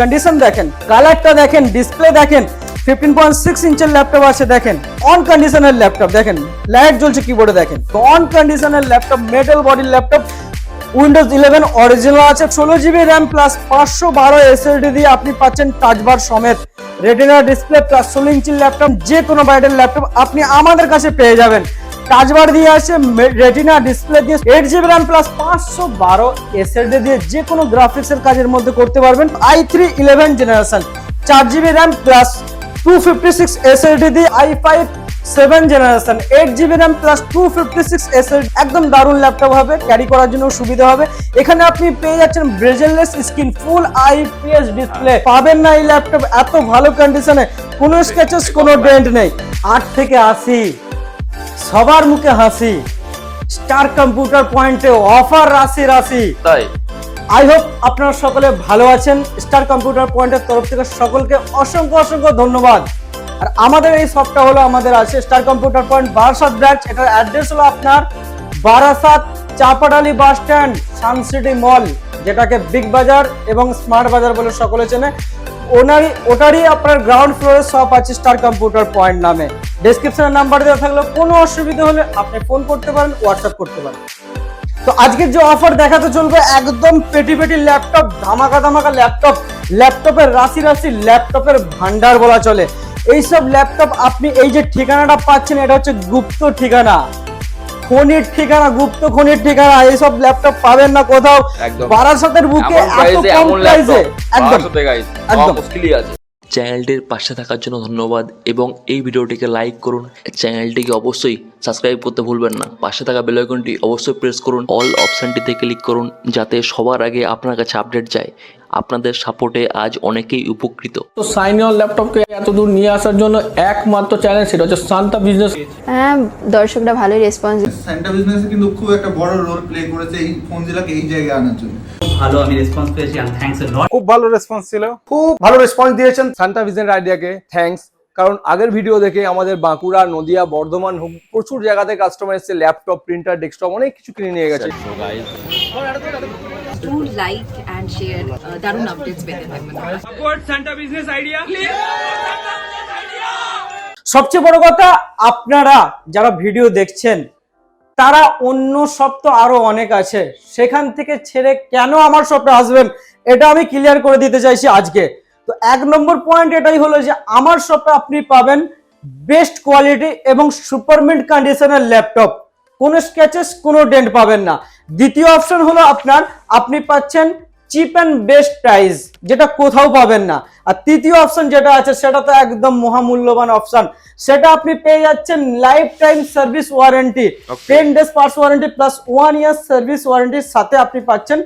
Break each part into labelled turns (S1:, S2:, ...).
S1: Condition দেখেন কালারটা দেখেন ডিসপ্লে দেখেন ফিফটিন পয়েন্ট সিক্স ইঞ্চের ল্যাপটপ আছে দেখেন অন কন্ডিশনের ল্যাপটপ দেখেন লাইট জ্বলছে কিবোর্ডে দেখেন অন কন্ডিশনের ল্যাপটপ মেটাল বডির ল্যাপটপ উইন্ডোজ ইলেভেন অরিজিনাল আছে, ষোলো জিবি র্যাম প্লাস পাঁচশো বারো এসএসডি দিয়ে আপনি পাচ্ছেন টাচবার সমেত। রেটিনা ডিসপ্লে প্লাস ষোলো ইঞ্চির ল্যাপটপ যে কোনো বাইরের ল্যাপটপ আপনি আমাদের কাছে পেয়ে যাবেন। টাচবার দিয়ে আছে রেটিনা ডিসপ্লে দিয়ে এইট জিবি র্যাম প্লাস পাঁচশো বারো এসএসডি দিয়ে যে কোনো গ্রাফিক্সের কাজের মধ্যে করতে পারবেন। আই থ্রি ইলেভেন জেনারেশন চার GB RAM plus two fifty six SSD দিয়ে i five seven generation eight GB RAM plus two fifty six SSD একদম দারুণ ল্যাপটপ হবে ক্যারি করার জন্য সুবিধা হবে। এখানে আপনি পেয়ে যাচ্ছেন bezelless screen full IPS display পাবেন না এই ল্যাপটপ এত ভালো কন্ডিশনে কোনো স্কেচেস কোনো ডেন্ট নেই। আট থেকে আশি। সবার মুখে হাসি। স্টার কম্পিউটার পয়েন্টে অফার রাশি রাশি।
S2: তাই?
S1: আই হোপ আপনারা সকলে ভালো আছেন। স্টার কম্পিউটার পয়েন্টের তরফ থেকে সকলকে অসংখ্য অসংখ্য ধন্যবাদ। আর আমাদের এই শপটা হলো আমাদের আছে star computer point Barasat branch. এটার অ্যাড্রেস হলো আপনার Barasat Chapadali bus stand Suncity mall যেটাকে বিগ বাজার এবং স্মার্ট বাজার বলে সকলে চেনে। ওনারই, ওটারই আপনার গ্রাউন্ড ফ্লোরে শপ আছে স্টার কম্পিউটার পয়েন্ট নামে। ডেসক্রিপশনের নাম্বার দেওয়া থাকলে কোনো অসুবিধা হলে আপনি ফোন করতে পারেন হোয়াটসঅ্যাপ করতে পারেন। তো আজকের যে অফার দেখাতে চলবে, একদম পেটি পেটি ল্যাপটপ ধামাকা ধামাকা ল্যাপটপ ল্যাপটপের রাশি রাশি ল্যাপটপের ভান্ডার বলা চলে। এইসব ল্যাপটপ আপনি এই যে ঠিকানাটা পাচ্ছেন, এটা হচ্ছে গুপ্ত ঠিকানা। খনির ঠিকানা গুপ্ত খনির ঠিকানা এইসব ল্যাপটপ পাবেন না কোথাও। বারাসাতের বুকে এত কম প্রাইসে একদম।
S2: একদম গাইস
S1: একদম।
S2: একদম। মুশকিলই আছে।
S3: চ্যানেলটির পাশে থাকার জন্য ধন্যবাদ এবং এই ভিডিওটিকে লাইক করুন। চ্যানেলটিকে অবশ্যই সাবস্ক্রাইব করতে ভুলবেন না। পাশে থাকা বেল আইকনটি অবশ্যই প্রেস করুন। অল অপশানটিতে ক্লিক করুন যাতে সবার আগে আপনার কাছে আপডেট যায়। আপনাদের সাপোর্টে আজ অনেকেই উপকৃত।
S4: তো সাইন অন ল্যাপটপকে এত দূর নিয়ে আসার জন্য একমাত্র চ্যানেল সেটা হচ্ছে শান্তা বিজনেস
S5: হ্যাঁ দর্শকরা ভালোই রেসপন্স
S6: স্যান্টা বিজনেসে কিন্তু খুব একটা বড় রোল প্লে করেছে এই ফোন জেলাকে এই জায়গায় আনার জন্য।
S7: ভালো আমি রেসপন্স পেয়েছি অ্যান্ড থ্যাঙ্কস এ লট
S8: খুব ভালো রেসপন্স ছিল। খুব ভালো রেসপন্স দিয়েছেন সান্টা ভিজন আইডিয়াকে থ্যাঙ্কস কারণ আগের ভিডিও দেখে আমাদের বাঁকুড়া নদিয়া বর্ধমান হুম, প্রচুর জায়গাতে কাস্টমার এসেছে ল্যাপটপ প্রিন্টার ডেস্কটপ অনেক কিছু কিনে নিয়ে গেছে।
S9: Do like and share uh, দারুণ আপডেটস পেতে থাকবেন।
S1: সবচেয়ে বড় কথা আপনারা যারা ভিডিও দেখছেন তারা অন্য শপ তো আরও অনেক আছে। সেখান থেকে ছেড়ে কেন আমার শপে আসবেন এটা আমি ক্লিয়ার করে দিতে চাইছি আজকে। তো এক নম্বর পয়েন্ট এটাই হলো যে আমার শপে আপনি পাবেন বেস্ট কোয়ালিটি এবং সুপারমিন্ট কন্ডিশনের ল্যাপটপ কোনো স্কেচেস কোনো ডেন্ট পাবেন না। দ্বিতীয় অপশন হলো আপনার আপনি পাচ্ছেন চিপ অ্যান্ড বেস্ট প্রাইস যেটা কোথাও পাবেন না। আর তৃতীয় অপশন যেটা আছে সেটা তো একদম মহামূল্যবান অপশন। সেটা আপনি পেয়ে যাচ্ছেন lifetime service warranty ten days parts warranty plus one year service ওয়ারেন্টির সাথে আপনি পাচ্ছেন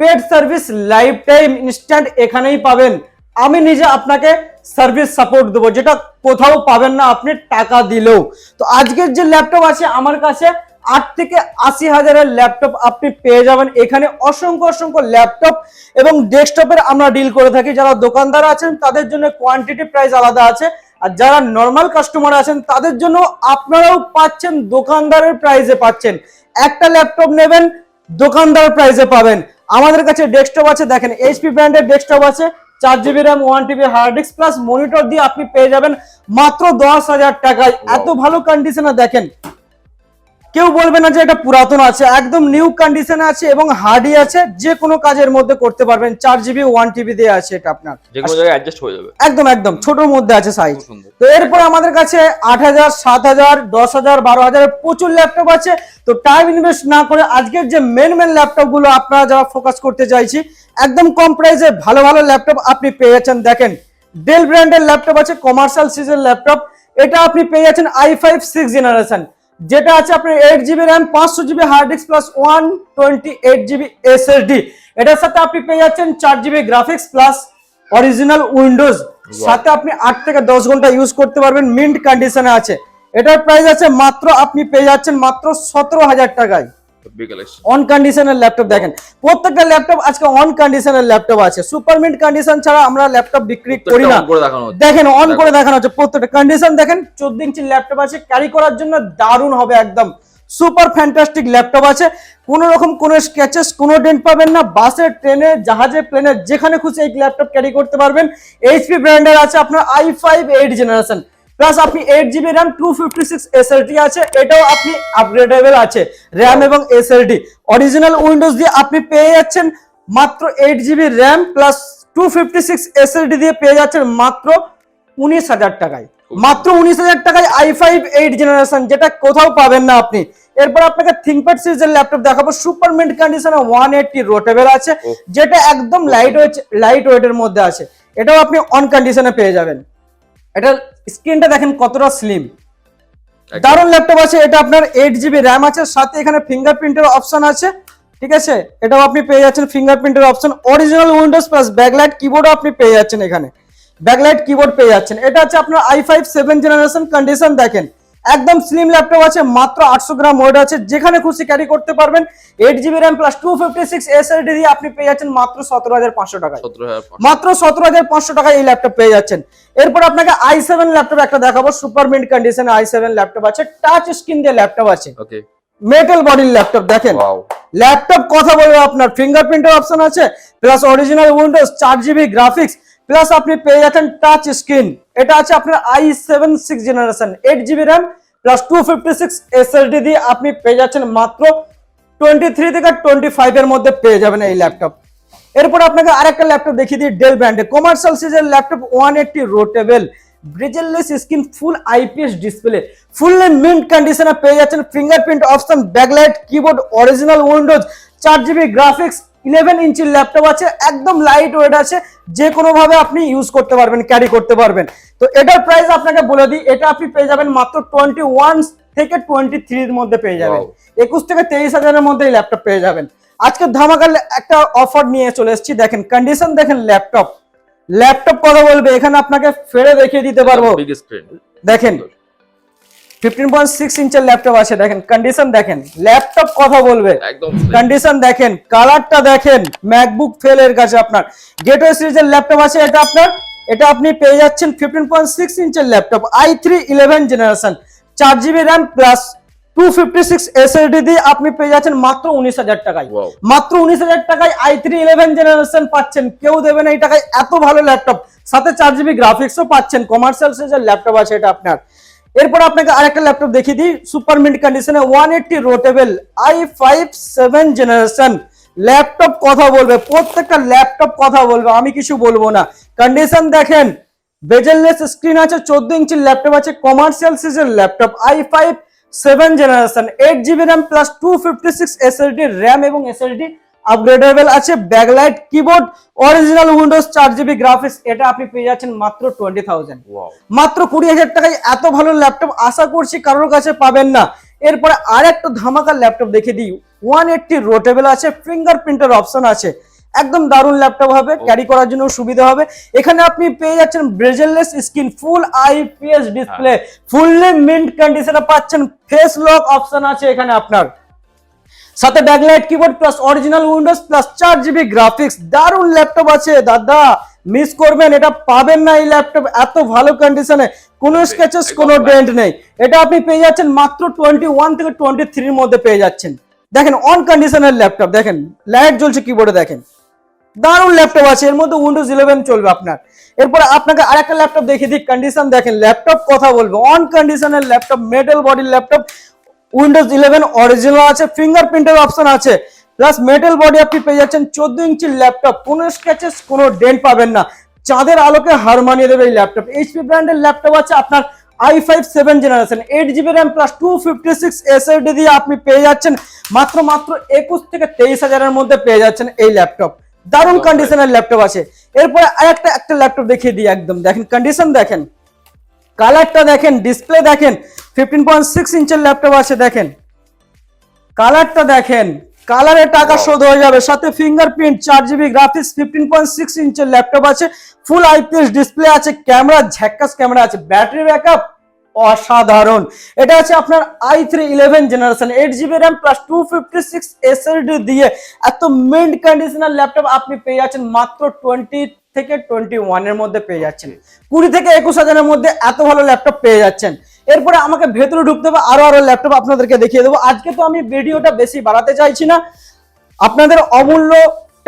S1: paid service lifetime instant এখানেই পাবেন। আমি নিজে আপনাকে সার্ভিস সাপোর্ট দেবো যেটা কোথাও পাবেন না আপনি টাকা দিলেও। তো আজকের যে ল্যাপটপ আছে আমার কাছে আট থেকে আশি হাজারের ল্যাপটপ আপনি পেয়ে যাবেন। এখানে অসংখ্য অসংখ্য ল্যাপটপ এবং ডেস্কটপের আমরা ডিল করে থাকি। যারা দোকানদার আছেন তাদের জন্য কোয়ান্টিটি প্রাইস আলাদা আছে। আর যারা নর্মাল কাস্টমার আছেন তাদের জন্য আপনারাও পাচ্ছেন দোকানদারের প্রাইসে পাচ্ছেন। একটা ল্যাপটপ নেবেন দোকানদার প্রাইসে পাবেন। আমাদের কাছে ডেস্কটপ আছে দেখেন এইচপি ব্র্যান্ডের ডেস্কটপ আছে। চার GB RAM one TB hard disk plus monitor দিয়ে আপনি পেয়ে যাবেন মাত্র দশ হাজার টাকায়। এত ভালো কন্ডিশনে দেখেন কেউ বলবে না যে এটা পুরাতন আছে একদম নিউ কন্ডিশনে আছে এবং হার্ডি আছে যে কোনো কাজের মধ্যে করতে পারবেন। চার জিবি ওয়ান টিবি দিয়ে আছে এটা আপনার।
S2: যে কোনো জায়গায় অ্যাডজাস্ট হয়ে যাবে।
S1: একদম একদম ছোটর মধ্যে আছে সাইজ তো এরপর আমাদের কাছে আট হাজার সাত হাজার দশ হাজার বারো হাজার প্রচুর ল্যাপটপ আছে। তো টাইম ইনভেস্ট না করে আজকের যে মেন মেন ল্যাপটপগুলো আপনারা যারা ফোকাস করতে চাইছি একদম কম প্রাইসে ভালো ভালো ল্যাপটপ আপনি পেয়ে যাচ্ছেন। দেখেন ডেল ব্র্যান্ডের ল্যাপটপ আছে কমার্শিয়াল সিজের ল্যাপটপ এটা আপনি পেয়ে যাচ্ছেন আই ফাইভ সিক্স জেনারেশন যেটা আছে আপনার এইট জিবি র্যাম পাঁচশো GB hard disk plus one twenty eight GB SSD এটার সাথে আপনি পেয়ে যাচ্ছেন চার GB graphics plus original Windows সাথে আপনি আট থেকে দশ ঘণ্টা ইউজ করতে পারবেন মিন্ট কন্ডিশনে আছে। এটার প্রাইস আছে মাত্র আপনি পেয়ে যাচ্ছেন মাত্র সতেরো হাজার টাকায়। অন কন্ডিশনের ল্যাপটপ দেখেন। প্রত্যেকটা ল্যাপটপ আজকে অন কন্ডিশনের ল্যাপটপ আছে। সুপার মিন্ট কন্ডিশন ছাড়া আমরা ল্যাপটপ বিক্রি করি না।
S2: on করে দেখানো হচ্ছে।
S1: দেখেন অন করে দেখানো হচ্ছে। প্রত্যেকটা কন্ডিশন দেখেন চোদ্দ ইঞ্চির ল্যাপটপ আছে। ক্যারি করার জন্য দারুণ হবে একদম। সুপার ফ্যান্টাস্টিক ল্যাপটপ আছে। কোনো রকম কোনো স্ক্যাচেস কোনো ডেন্ট পাবেন না। বাসে ট্রেনে জাহাজে প্লেনে যেখানে খুশি এই ল্যাপটপ ক্যারি করতে পারবেন। এইচপি ব্র্যান্ডের আছে আপনার i five eight generation plus আপনি eight GB RAM two fifty six SLT আছে এটাও আপনি আপগ্রেডেবল আছে। র্যাম এবং এসএলটি অরিজিনাল উইন্ডোজ দিয়ে আপনি পেয়ে যাচ্ছেন মাত্র eight GB RAM plus two fifty six SLT দিয়ে পেয়ে যাচ্ছেন মাত্র উনিশ হাজার টাকায়। মাত্র উনিশ হাজার টাকায় আই ফাইভ এইট জেনারেশন যেটা কোথাও পাবেন না আপনি। এরপর আপনাকে থিঙ্কপ্যাড সিরিজের ল্যাপটপ দেখাবো। সুপার মিন্ট কন্ডিশনে ওয়ান এইটটি রোটেবল আছে যেটা একদম লাইট ওয়েট লাইট ওয়েটের মধ্যে আছে। এটাও আপনি অন কন্ডিশনে পেয়ে যাবেন। এটা স্ক্রিনটা দেখেন কতটা স্লিম দারুণ ল্যাপটপ আছে এটা আপনার এইট জিবি র্যাম আছে সাথে এখানে ফিঙ্গারপ্রিন্টের অপশন আছে ঠিক আছে? এটাও আপনি পেয়ে যাচ্ছেন ফিঙ্গারপ্রিন্টের option original Windows plus backlight কিবোর্ডও আপনি পেয়ে যাচ্ছেন এখানে। ব্যাকলাইট কিবোর্ড পেয়ে যাচ্ছেন। এটা হচ্ছে আপনার i five seven generation condition দেখেন। একদম স্লিম ল্যাপটপ আছে মাত্র আটশো গ্রাম ওয়েট আছে যেখানে খুশি ক্যারি করতে পারবেন eight GB RAM plus two fifty six SLD দিয়ে আপনি পেয়ে যাচ্ছেন মাত্র সতেরো হাজার পাঁচশো টাকায়।
S2: হাজার
S1: মাত্র সতেরো হাজার পাঁচশো টাকায় এই ল্যাপটপ পেয়ে যাচ্ছেন। এরপর আপনাকে আই সেভেন ল্যাপটপ একটা দেখাবো সুপার মিন্ট কন্ডিশনে আই সেভেন ল্যাপটপ আছে টাচ স্ক্রিন দিয়ে ল্যাপটপ আছে।
S2: ওকে
S1: মেটাল বডির ল্যাপটপ দেখেন। ল্যাপটপ কথা বলবে আপনার ফিঙ্গারপ্রিন্টের অপশন আছে প্লাস অরিজিনাল উইন্ডোজ চার জিবি গ্রাফিক্স প্লাস আপনি পেয়ে যাচ্ছেন টাচ স্ক্রিন এটা আছে আপনার i seven six generation eight GB RAM plus two fifty six SSD দিয়ে আপনি পেয়ে যাচ্ছেন মাত্র টোয়েন্টি থ্রি থেকে টোয়েন্টি ফাইভ এর মধ্যে পেয়ে যাবেন এই ল্যাপটপ এরপর আপনাকে আরেকটা ল্যাপটপ দেখিয়ে দিই ডেল ব্র্যান্ডে commercial সিজের laptop one eighty rotatable bezelless screen full IPS display fully mint কন্ডিশনে পেয়ে যাচ্ছেন fingerprint option backlight keyboard original Windows চার জিবি গ্রাফিক্স ইলেভেন ইঞ্চির ল্যাপটপ আছে একদম লাইট ওয়েট আছে যে কোনো ভাবে আপনি ইউজ করতে পারবেন ক্যারি করতে পারবেন। তো এটার প্রাইস আপনাকে বলে দিই এটা আপনি পেয়ে যাবেন মাত্র টোয়েন্টি ওয়ান থেকে টোয়েন্টি থ্রির মধ্যে পেয়ে যাবেন। একুশ থেকে তেইশ হাজারের মধ্যে এই ল্যাপটপ পেয়ে যাবেন। আজকে ধামাকার একটা অফার নিয়ে চলে এসেছি দেখেন কন্ডিশন দেখেন ল্যাপটপ ল্যাপটপ কথা বলবে এখানে আপনাকে ফেরে দেখিয়ে দিতে পারব। দেখেন ফিফটিন পয়েন্ট সিক্স ইঞ্চের ল্যাপটপ আছে দেখেন কন্ডিশন দেখেন ল্যাপটপ কথা বলবে
S2: একদম
S1: কন্ডিশন দেখেন কালারটা দেখেন ম্যাকবুক ফেল এর কাছে আপনার গেটওয়ে সিরিজের ল্যাপটপ আছে এটা আপনার এটা আপনি পেয়ে যাচ্ছেন fifteen point six ইঞ্চের laptop i three eleven generation চার GB RAM plus two fifty six SSD দিয়ে আপনি পেয়ে যাচ্ছেন মাত্র উনিশ হাজার টাকায়। মাত্র উনিশ হাজার টাকায় আই থ্রি ইলেভেন জেনারেশন পাচ্ছেন কেউ দেবে না এই টাকায় এত ভালো ল্যাপটপ। সাথে চার জিবি গ্রাফিক্সও পাচ্ছেন কমার্শিয়াল সিরিজের ল্যাপটপ আছে এটা আপনার। এরপর আপনাকে আরেকটা ল্যাপটপ দেখিয়ে দিই। সুপার মিন্ট কন্ডিশনে one eighty rotatable i five seven generation laptop কথা বলবে, প্রত্যেকটা ল্যাপটপ কথা বলবে, আমি কিছু বলব না। কন্ডিশন দেখেন বেজেললেস স্ক্রিন আছে, চোদ্দ ইঞ্চির ল্যাপটপ আছে commercial সিজের laptop i five seven generation eight GB RAM plus two fifty six SSD RAM এবং এসএসডি আপগ্রেডেবল আছে ব্যাকলাইট কিবোর্ড অরিজিনাল উইন্ডোজ চার জিবি গ্রাফিক্স এটা আপনি পেয়ে যাচ্ছেন মাত্র টোয়েন্টি থাউজেন্ড মাত্র কুড়ি হাজার টাকায় এত ভালো ল্যাপটপ আশা করছি কারোর কাছে পাবেন না। এরপরে আর একটা ধামাকার ল্যাপটপ দেখে দিই ওয়ান এইটটি রোটেবল আছে ফিঙ্গারপ্রিন্টের অপশন আছে। একদম দারুণ ল্যাপটপ হবে ক্যারি করার জন্য সুবিধা হবে। এখানে আপনি পেয়ে যাচ্ছেন bezelless screen full IPS display fully mint কন্ডিশনে পাচ্ছেন ফেস লক অপশন আছে এখানে আপনার। সাথে backlight keyboard plus original Windows plus চার জিবি গ্রাফিক্স দারুণ ল্যাপটপ আছে দাদা। মিস করবেন এটা পাবেন না এই ল্যাপটপ এত ভালো কন্ডিশনে কোনো স্কেচেস কোনো ডেন্ট নেই। এটা আপনি পেয়ে যাচ্ছেন মাত্র টোয়েন্টি ওয়ান থেকে টোয়েন্টি থ্রির মধ্যে পেয়ে যাচ্ছেন। দেখেন অন কন্ডিশনের ল্যাপটপ দেখেন লাইট জ্বলছে কিবোর্ডে দেখেন। দারুণ ল্যাপটপ আছে এর মধ্যে উইন্ডোজ ইলেভেন চলবে আপনার। এরপর আপনাকে আর একটা ল্যাপটপ দেখিয়ে দিই কন্ডিশন দেখেন ল্যাপটপ কথা বলবে। অন কন্ডিশনের ল্যাপটপ মেটাল বডির ল্যাপটপ উইন্ডোজ ইলেভেন অরিজিনাল আছে ফিঙ্গারপ্রিন্টের অপশন আছে প্লাস মেটাল বডি আপনি পেয়ে যাচ্ছেন চোদ্দ ইঞ্চির ল্যাপটপ কোনো স্ক্যাচেস কোনো ডেন্ট পাবেন না। চাঁদের আলোকে হার মানিয়ে দেবে এই ল্যাপটপ এইচপি ব্র্যান্ডের ল্যাপটপ আছে আপনার i five seven generation eight GB RAM plus two fifty six SSD দিয়ে আপনি পেয়ে যাচ্ছেন মাত্র মাত্র একুশ থেকে তেইশ হাজারের মধ্যে পেয়ে যাচ্ছেন এই ল্যাপটপ দারুণ কন্ডিশনের ল্যাপটপ আছে। এরপরে আরেকটা একটা ল্যাপটপ দেখিয়ে দিই একদম। দেখেন কন্ডিশন দেখেন। কালারটা দেখেন ডিসপ্লে দেখেন ফিফটিন পয়েন্ট সিক্স ইঞ্চের ল্যাপটপ আছে দেখেন। কালারটা দেখেন কালারে টাকা শোধ হয়ে যাবে। সাথে ফিঙ্গারপ্রিন্ট চার GB graphics fifteen point six ইঞ্চের laptop আছে। ফুল আইপিএস ডিসপ্লে আছে ক্যামেরা ঝ্যাকাস ক্যামেরা আছে। ব্যাটারি ব্যাকআপ অসাধারণ। এটা আছে আপনার i three eleven generation eight GB RAM plus two fifty six SLD দিয়ে এত মিন্ট কন্ডিশনার ল্যাপটপ আপনি পেয়ে যাচ্ছেন মাত্র টোয়েন্টি থেকে টোয়েন্টি ওয়ানের মধ্যে পেয়ে যাচ্ছেন। কুড়ি থেকে একুশ হাজারের মধ্যে এত ভালো ল্যাপটপ পেয়ে যাচ্ছেন। এরপরে আমাকে ভেতরে ঢুকতে হবে, আরও আরও ল্যাপটপ আপনাদেরকে দেখিয়ে দেবো। আজকে তো আমি ভিডিওটা বেশি বাড়াতে চাইছি না। আপনাদের অমূল্য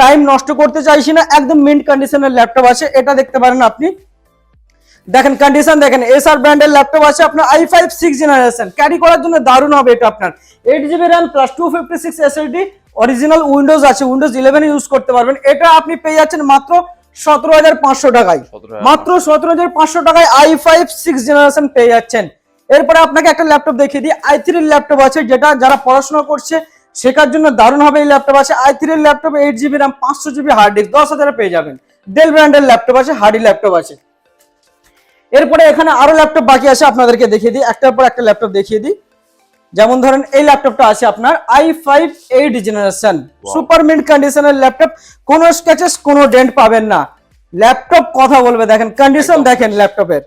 S1: টাইম নষ্ট করতে চাইছি না। একদম মিন্ট কন্ডিশনের ল্যাপটপ আছে, এটা দেখতে পারেন আপনি। দেখেন কন্ডিশন দেখেন এসআর ব্র্যান্ডের ল্যাপটপ আছে আপনার i five six generation carry করার জন্য দারুণ হবে এটা আপনার। Eight GB RAM plus two fifty six SSD original Windows আছে উইন্ডোজ ইলেভেন ইউজ করতে পারবেন। এটা আপনি পেয়ে যাচ্ছেন মাত্র সতেরো হাজার পাঁচশো টাকায়। মাত্র সতেরো হাজার পাঁচশো টাকায় আই ফাইভ সিক্স জেনারেশন পেয়ে যাচ্ছেন। এরপরে আপনাকে একটা ল্যাপটপ দেখিয়ে দিই। আই থ্রির ল্যাপটপ আছে যেটা যারা পড়াশোনা করছে শেখার জন্য দারুণ হবে এই ল্যাপটপ আছে। আই থ্রির ল্যাপটপ এইট জিবি র্যাম পাঁচশো জিবি হার্ড ডিস্ক দশ হাজারে পেয়ে যাবেন। ডেল ব্র্যান্ডের ল্যাপটপ আছে হার্ডি ল্যাপটপ আছে। এরপরে এখানে আরও ল্যাপটপ বাকি আছে আপনাদেরকে দেখিয়ে দিই। একটার পর একটা ল্যাপটপ দেখিয়ে দিই। যেমন ধরেন এই ল্যাপটপটা আছে আপনার i five eight generation super mint কন্ডিশনের ল্যাপটপ কোনো স্ক্যাচেস কোনো ডেন্ট পাবেন না। ল্যাপটপ কথা বলবে দেখেন কন্ডিশন দেখেন ল্যাপটপের।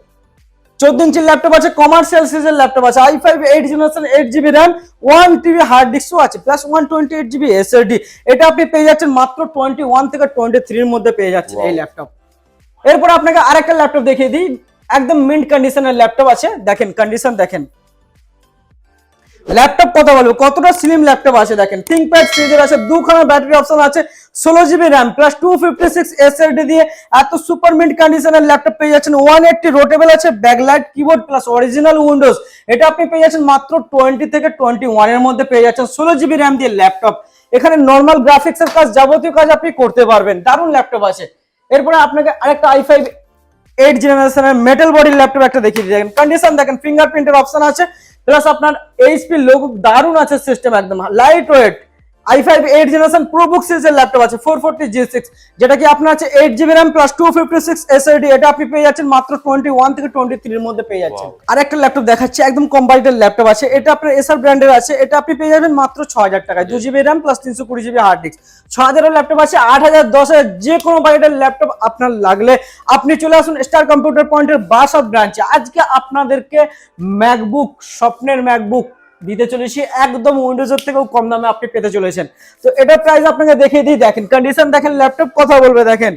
S1: চোদ্দ ইঞ্চির ল্যাপটপ আছে কমার্শিয়াল সিরিজের ল্যাপটপ আছে i five eight generation eight GB RAM one TB hard ডিস্কও আছে plus one twenty eight GB SSD এটা আপনি পেয়ে যাচ্ছেন মাত্র টোয়েন্টি ওয়ান থেকে টোয়েন্টি থ্রির মধ্যে পেয়ে যাচ্ছেন এই ল্যাপটপ। এরপর আপনাকে আরেকটা ল্যাপটপ দেখিয়ে দিই একদম মিন্ট কন্ডিশনের ল্যাপটপ আছে দেখেন কন্ডিশন দেখেন। ল্যাপটপ কথা বলব। কতটা স্লিম ল্যাপটপ আছে দেখেন। থিঙ্কপ্যাড সিরিজের আছে, দুখানা ব্যাটারি অপশন আছে, ষোলো GB RAM plus two fifty six দিয়ে এত সুপার মিন্ট কন্ডিশনের ল্যাপটপ পেয়ে যাচ্ছেন। ওয়ান এইটটি রোটেবল আছে backlight keyboard plus original Windows এটা আপনি পেয়ে যাচ্ছেন মাত্র টোয়েন্টি থেকে টোয়েন্টি ওয়ানের মধ্যে পেয়ে যাচ্ছেন ষোলো জিবি র্যাম দিয়ে ল্যাপটপ। এখানে নর্মাল গ্রাফিক্স এর কাজ যাবতীয় কাজ আপনি করতে পারবেন। দারুণ ল্যাপটপ আছে। এরপরে আপনাকে আরেকটা আই ফাইভ এইট জেনারেশনের মেটাল বডির ল্যাপটপ একটা দেখিয়ে দেখেন কন্ডিশন দেখেন ফিঙ্গারপ্রিন্টের অপশন আছে। প্লাস আপনার এইচপি লোক দারুণ আছে সিস্টেম একদম lightweight i five eight generation ProBook সিরিজের ল্যাপটপ আছে ফোর ফোরটি জি সিক্স যেটা কি আপনার আছে eight GB RAM plus two fifty six SLD এটা আপনি পেয়ে যাচ্ছেন মাত্র টোয়েন্টি ওয়ান থেকে টোয়েন্টি থ্রির মধ্যে পেয়ে যাচ্ছেন। আর একটা ল্যাপটপ দেখাচ্ছে একদম কোম্পানিটার ল্যাপটপ আছে এটা আপনার এসআর ব্র্যান্ডের আছে এটা আপনি পেয়ে যাবেন মাত্র ছ হাজার টাকায় দু জিবি র্যাম প্লাস তিনশো কুড়ি জিবি হার্ড ডিস্ক ছ হাজারের ল্যাপটপ আছে আট হাজার দশ হাজার যে কোনো বাড়িটার ল্যাপটপ আপনার লাগলে আপনি চলে আসুন স্টার কম্পিউটার পয়েন্টের বাসা ব্রাঞ্চে। আজকে আপনাদেরকে ম্যাকবুক স্বপ্নের ম্যাকবুক দিতে চলেছি একদম উইন্ডোজের থেকেও কম দামে আপনি পেতে চলেছেন। তো এটা প্রাইস আপনাকে দেখিয়ে দিই দেখেন কন্ডিশন দেখেন ল্যাপটপ কথা বলবে দেখেন।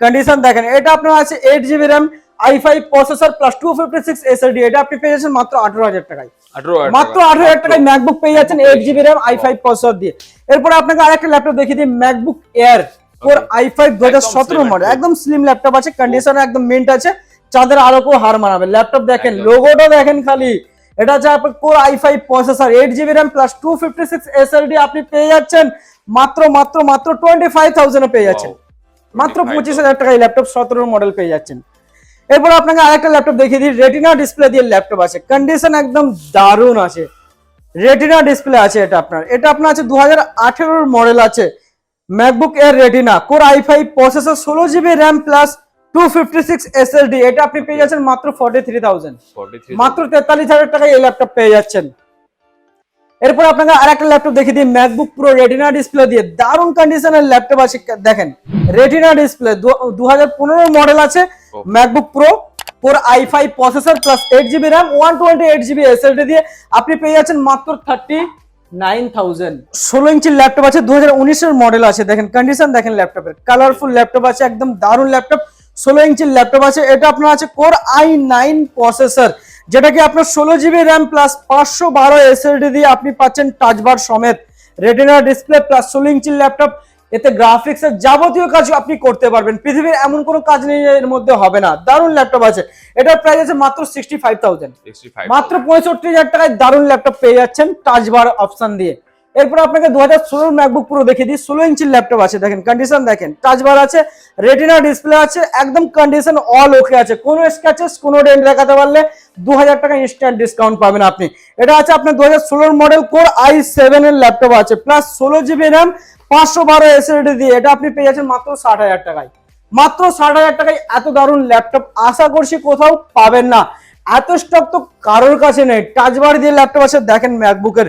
S1: কন্ডিশন দেখেন এটা আপনার আছে eight GB RAM i five processor plus two fifty six এটা আপনি পেয়ে যাচ্ছেন মাত্র আঠারো হাজার টাকায়। মাত্র আঠারো হাজার টাকায় ম্যাকবুক পেয়ে যাচ্ছেন eight GB RAM i five processor দিয়ে। এরপরে আপনাকে আরেকটা ল্যাপটপ দেখিয়ে দিই MacBook Air four i five দু হাজার সতেরো মডেল একদম স্লিম ল্যাপটপ আছে কন্ডিশন একদম মিন্ট আছে চাঁদের আলোকেও হার মানাবে। ল্যাপটপ দেখেন লোগোটা দেখেন খালি। এটা হচ্ছে আপনার core i five processor eight GB RAM plus two fifty six SLD আপনি পেয়ে যাচ্ছেন। মাত্র মাত্র মাত্র টোয়েন্টি ফাইভ থাউজেন্ডে পেয়ে যাচ্ছেন। মাত্র
S2: 25,000
S1: পঁচিশ হাজার টাকায় ল্যাপটপ সতেরো মডেল পেয়ে যাচ্ছেন। এরপর আপনাকে আরেকটা ল্যাপটপ দেখিয়ে দিই রেটিনা ডিসপ্লে দিয়ে ল্যাপটপ আছে। কন্ডিশন একদম দারুণ আছে। রেটিনা ডিসপ্লে আছে এটা আপনার। এটা আপনার আছে দু হাজার আঠেরোর মডেল আছে। ম্যাকবুক এর retina core i five processor ষোলো GB RAM plus two fifty six এটা আপনি পেয়ে যাচ্ছেন মাত্র ফর্টি থ্রি থাউজেন্ড মাত্র তেতাল্লিশ হাজার টাকায় এই ল্যাপটপ পেয়ে যাচ্ছেন। এরপর আপনাকে আরেকটা ল্যাপটপ দেখিয়ে দিই ম্যাকবুক প্রো রেটিনা ডিসপ্লে দিয়ে। দারুণ কন্ডিশনের ল্যাপটপ আছে দেখেন। রেটিনা ডিসপ্লে দু হাজার পনেরো মডেল আছে MacBook Pro i five processor plus eight GB RAM one twenty eight GB দিয়ে। আপনি পেয়ে যাচ্ছেন মাত্র থার্টি নাইন থাউজেন্ড ষোলো ইঞ্চির ল্যাপটপ আছে দু হাজার উনিশের মডেল আছে। দেখেন কন্ডিশন দেখেন ল্যাপটপের কালারফুল ল্যাপটপ আছে একদম দারুণ ল্যাপটপ ষোলো ইঞ্চির ল্যাপটপ আছে এটা আপনার আছে কোর আই নাইন প্রসেসর যেটা কি আপনার ষোলো জিবি র্যাম প্লাস পাঁচশো বারো এসএলডি দিয়ে আপনি পাচ্ছেন টাচবার সমেত। রেটিনা ডিসপ্লে প্লাস ষোলো ইঞ্চির ল্যাপটপ এতে গ্রাফিক্স এর যাবতীয় কাজ আপনি করতে পারবেন। পৃথিবীর এমন কোনো কাজ নেই এর মধ্যে হবে না। দারুণ ল্যাপটপ আছে। এটার প্রাইস আছে মাত্র সিক্সটি ফাইভ থাউজেন্ড মাত্র পঁয়ষট্টি হাজার টাকায় দারুণ ল্যাপটপ পেয়ে যাচ্ছেন টাচ বার অপশন দিয়ে। এরপর আপনাকে দু হাজার ষোলোর ম্যাকবুক পুরো দেখিয়ে দিই। ষোলো ইঞ্চির ল্যাপটপ আছে, দেখেন কন্ডিশন দেখেন টাচ বার আছে রেটিনা ডিসপ্লে আছে, একদম কন্ডিশন অল ওকে আছে। কোনো স্ক্যাচেস কোনো ডেন্ট দেখাতে পারলে দু হাজার টাকা ইনস্ট্যান্ট ডিসকাউন্ট পাবেন আপনি। এটা আছে আপনার দু হাজার ষোলোর মডেল কোর আই সেভেনের ল্যাপটপ আছে প্লাস ষোলো জিবি র্যাম পাঁচশো বারো এসএলডি দিয়ে। এটা আপনি পেয়ে যাচ্ছেন মাত্র ষাট হাজার টাকায়। মাত্র ষাট হাজার টাকায় এত দারুণ ল্যাপটপ আশা করছি কোথাও পাবেন না। এত স্টক তো কারোর কাছে নেই। টাচবার দিয়ে ল্যাপটপ আছে, দেখেন ম্যাকবুকের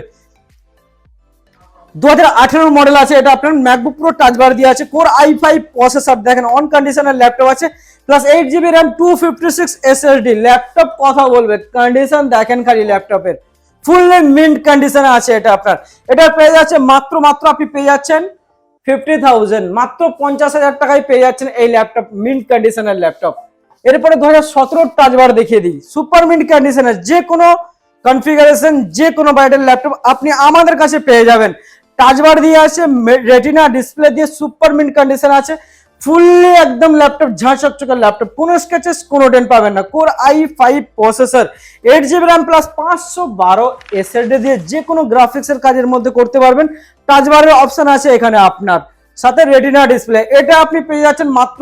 S1: দু হাজার মডেল আছে, এটা আপনার ম্যাকবুক প্রো টাচবার দিয়ে আছে কোর আই ফাইভ প্রসেসর দেখেন অন কন্ডিশনের ল্যাপটপ আছে plus eight GB RAM two fifty six SSD laptop কথা বলবে কন্ডিশন দেখেন খালি ল্যাপটপের ফুললি মিন্ট কন্ডিশনে আছে এটা আপনার। এটা পেয়ে যাচ্ছে মাত্র মাত্র আপনি পেয়ে যাচ্ছেন ফিফটি থাউজেন্ড মাত্র পঞ্চাশ হাজার টাকায় পেয়ে যাচ্ছেন এই ল্যাপটপ মিন্ট কন্ডিশনের ল্যাপটপ এরপরে দু হাজার সতেরো টাচবার দেখিয়ে দিই। সুপার মিন্ট কন্ডিশনে যে কোনো কনফিগারেশন যে কোনো ব্রাইডের ল্যাপটপ আপনি আমাদের কাছে পেয়ে যাবেন। টাচবার দিয়ে আছে রেটিনা ডিসপ্লে দিয়ে সুপার মিন্ট কন্ডিশন আছে। ফুললি একদম ল্যাপটপ ঝাঁ চকচকে ল্যাপটপ কোনো স্কেচেস কোনো ডেন পাবেন না। Core i five processor eight GB RAM plus পাঁচশো বারো এসএসডি দিয়ে যে কোনো গ্রাফিক্সের কাজের মধ্যে করতে পারবেন। টাচবারের অপশন আছে এখানে আপনার। সাথে রেটিনা ডিসপ্লে এটা আপনি পেয়ে যাচ্ছেন মাত্র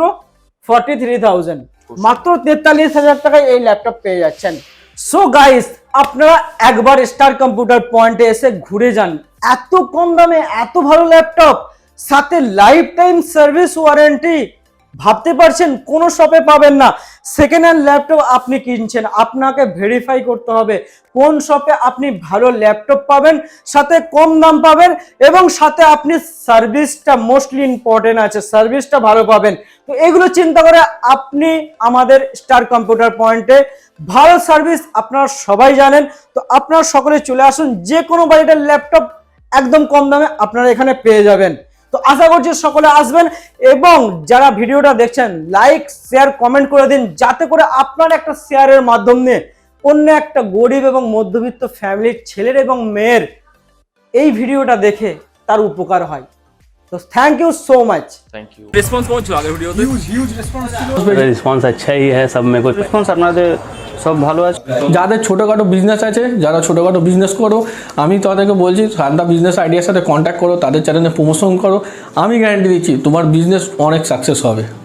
S1: ফর্টি থ্রি থাউজেন্ড মাত্র তেতাল্লিশ হাজার টাকায় এই ল্যাপটপ পেয়ে যাচ্ছেন। সো গাইস আপনারা একবার স্টার কম্পিউটার পয়েন্টে এসে ঘুরে যান। এত কম দামে, এত ভালো ল্যাপটপ, সাথে লাইফ টাইম সার্ভিস ওয়ারেন্টি ভাবতে পারছেন, কোনো শপে পাবেন না। সেকেন্ড হ্যান্ড ল্যাপটপ আপনি কিনছেন, আপনাকে ভেরিফাই করতে হবে কোন শপে আপনি ভালো ল্যাপটপ পাবেন, সাথে কম দাম পাবেন, এবং সাথে আপনি সার্ভিসটা মোস্টলি ইম্পর্টেন্ট আছে সার্ভিসটা ভালো পাবেন। তো এগুলো চিন্তা করে আপনি আমাদের স্টার কম্পিউটার পয়েন্টে ভালো সার্ভিস আপনারা সবাই জানেন। তো আপনারা সকলে চলে আসুন যে কোনো বাড়িতে ল্যাপটপ একদম কম দামে আপনারা এখানে পেয়ে যাবেন। তো আশা করছি সকলে আসবেন এবং যারা ভিডিওটা দেখছেন লাইক শেয়ার কমেন্ট করে দিন যাতে করে আপনার একটা শেয়ারের মাধ্যম মাধ্যমে অন্য একটা গরিব এবং মধ্যবিত্ত ফ্যামিলির ছেলের এবং মেয়ের এই ভিডিওটা দেখে তার উপকার হয়। তো thank you so much
S2: thank you
S7: response अच्छा ही है सब में कोई রেসপন্স আপনাদের সব ভালো আছে
S4: যাদের ছোটোখাটো বিজনেস আছে যারা ছোটোখাটো বিজনেস করো আমি তাদেরকে বলছি সান্তা বিজনেস আইডিয়ার সাথে কন্ট্যাক্ট করো তাদের চ্যানেলে প্রমোশন করো আমি গ্যারান্টি দিচ্ছি তোমার বিজনেস অনেক সাকসেস হবে ঠিক